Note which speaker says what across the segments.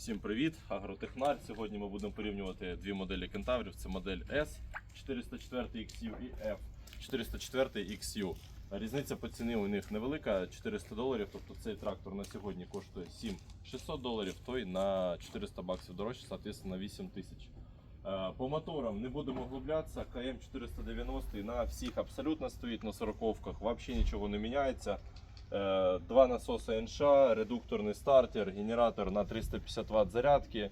Speaker 1: Всім привіт, Агротехнар. Сьогодні ми будемо порівнювати дві моделі кентаврів. Це модель S 404 XU і F 404 XU. Різниця по ціні у них невелика 400 доларів. Тобто цей трактор на сьогодні коштує 7600 доларів, той на 400 баксів дорожче, соответственно 8 тисяч. Е, По моторам не будемо углублятися. КМ 490 на всіх абсолютно стоїть на 40-ках, взагалі нічого не міняється. Е, Два насоси НШ, редукторний стартер, генератор на 350 Вт зарядки,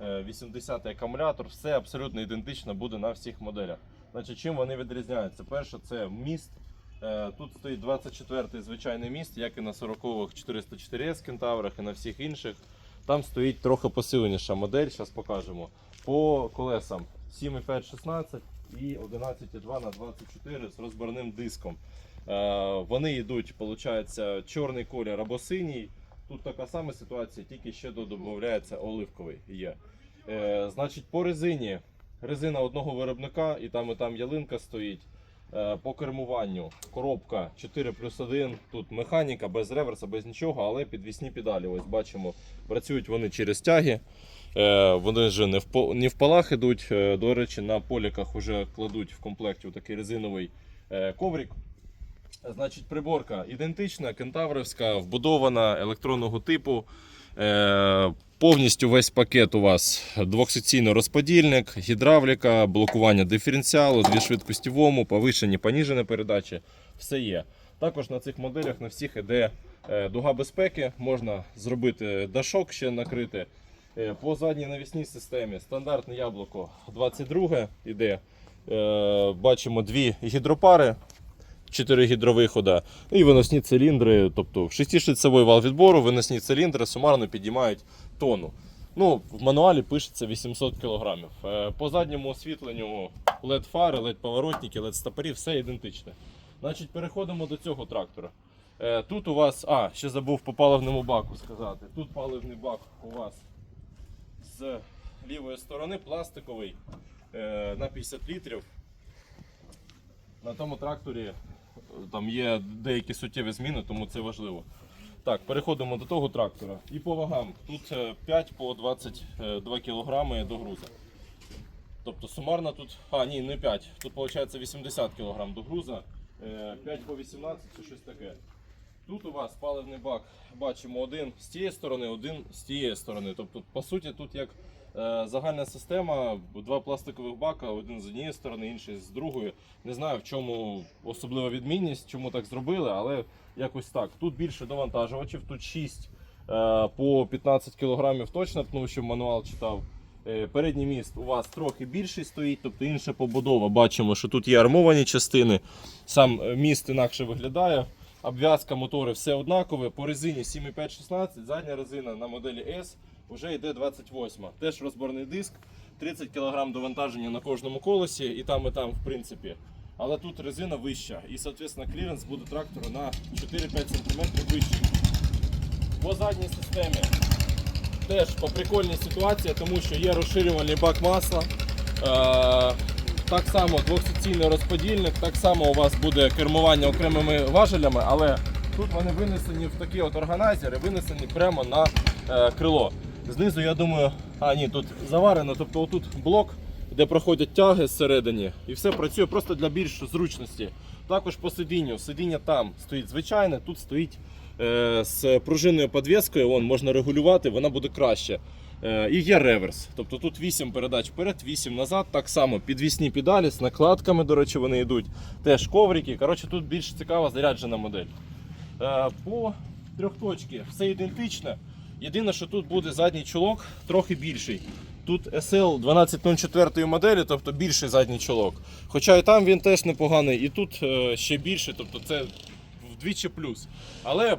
Speaker 1: е, 80 акумулятор, все абсолютно ідентично буде на всіх моделях. Значить, чим вони відрізняються? Перше, це міст. Е, Тут стоїть 24-й звичайний міст, як і на 40-х 404 кентаврах і на всіх інших. Там стоїть трохи посиленіша модель, зараз покажемо. По колесам 7,5-16 і 11,2 на 24 з розборним диском. Е, Вони йдуть, виходить, чорний колір або синій. Тут така сама ситуація, тільки ще додається оливковий є. Е, Значить, по резині. Резина одного виробника, і там і там ялинка стоїть. Е, По кермуванню коробка 4 плюс 1. Тут механіка без реверса, без нічого, але підвісні педалі. Ось бачимо, працюють вони через тяги. Е, Вони вже не в, по- не в палах ідуть. Е, До речі, на поліках вже кладуть в комплекті такий резиновий е, коврик. Значить, приборка ідентична, кентаврівська, вбудована електронного типу. Е, повністю весь пакет у вас двохсекційний розподільник, гідравліка, блокування диференціалу, дві швидкості в повишені, поніжені передачі. Все є. Також на цих моделях на всіх іде е, дуга безпеки, можна зробити дашок ще накрити. Е, По задній навісній системі стандартне яблуко 22 іде. Е, Бачимо дві гідропари, 4 гідровихода і виносні циліндри, тобто 6-шліцевий вал відбору, виносні циліндри сумарно підіймають тонну. Ну, в мануалі пишеться 800 кг. По задньому освітленню LED фари, LED поворотники, LED стопорі, все ідентичне. Значить, переходимо до цього трактора. Е, Тут у вас, а, ще забув по паливному баку сказати. Тут паливний бак у вас з лівої сторони пластиковий е, на 50 літрів. На тому тракторі е, там є деякі суттєві зміни, тому це важливо. Так, переходимо до того трактора. І по вагам. Тут е, 5 по 22 кг до груза. Тобто сумарно тут. А, ні, не 5. Тут виходить 80 кг до груза. Е, 5 по 18 це щось таке. Тут у вас паливний бак, бачимо один з тієї сторони, один з тієї сторони. Тобто, по суті, тут як е, загальна система, два пластикових бака, один з однієї сторони, інший з другої. Не знаю в чому особлива відмінність, чому так зробили, але якось так. Тут більше довантажувачів, тут 6 е, по 15 кг точно, тому що мануал читав. Е, Передній міст у вас трохи більший стоїть, тобто інша побудова. Бачимо, що тут є армовані частини. Сам е, міст інакше виглядає. Обв'язка, мотори все однакове. По резині 7,5-16, задня резина на моделі S вже йде 28. Теж розборний диск, 30 кг довантаження на кожному колесі і там, і там, в принципі. Але тут резина вища і, соответственно, кліренс буде трактору на 4-5 см вищий. По задній системі теж по прикольній ситуації, тому що є розширювальний бак масла. Е, так само двохсекційний розподільник, так само у вас буде кермування окремими важелями, але тут вони винесені в такі от органайзери, винесені прямо на е, крило. Знизу, я думаю, а ні, тут заварено, тобто отут блок, де проходять тяги зсередині, і все працює просто для більш зручності. Також по сидінню. Сидіння там стоїть звичайне, тут стоїть е, з пружинною підвіскою, вон, можна регулювати, вона буде краще. Е, І є реверс. Тобто тут 8 передач вперед, 8 назад. Так само підвісні педалі з накладками, до речі, вони йдуть. Теж коврики. Коротше, тут більш цікава заряджена модель. Е, По трьохточці все ідентичне. Єдине, що тут буде задній чолок трохи більший. Тут SL 1204 моделі, тобто більший задній чолок. Хоча і там він теж непоганий, і тут е, ще більше, тобто це вдвічі плюс. Але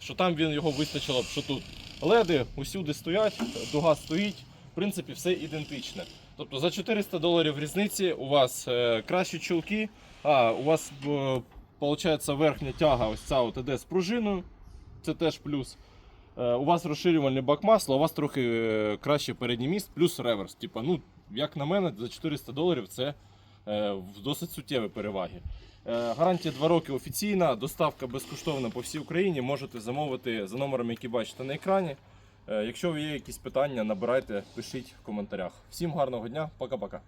Speaker 1: що там він його вистачило б, що тут. Леди усюди стоять, дуга стоїть, в принципі, все ідентичне. Тобто за 400 доларів різниці у вас е, кращі чулки, а у вас виходить верхня тяга, ось ця от іде з пружиною, це теж плюс. Е, у вас розширювальний бак масла, у вас трохи е, краще передній міст, плюс реверс. Типа, ну, як на мене, за 400 доларів це е, досить суттєві переваги. Гарантія 2 роки офіційна, доставка безкоштовна по всій Україні. Можете замовити за номером, який бачите на екрані. Якщо є якісь питання, набирайте, пишіть в коментарях. Всім гарного дня, пока-пока.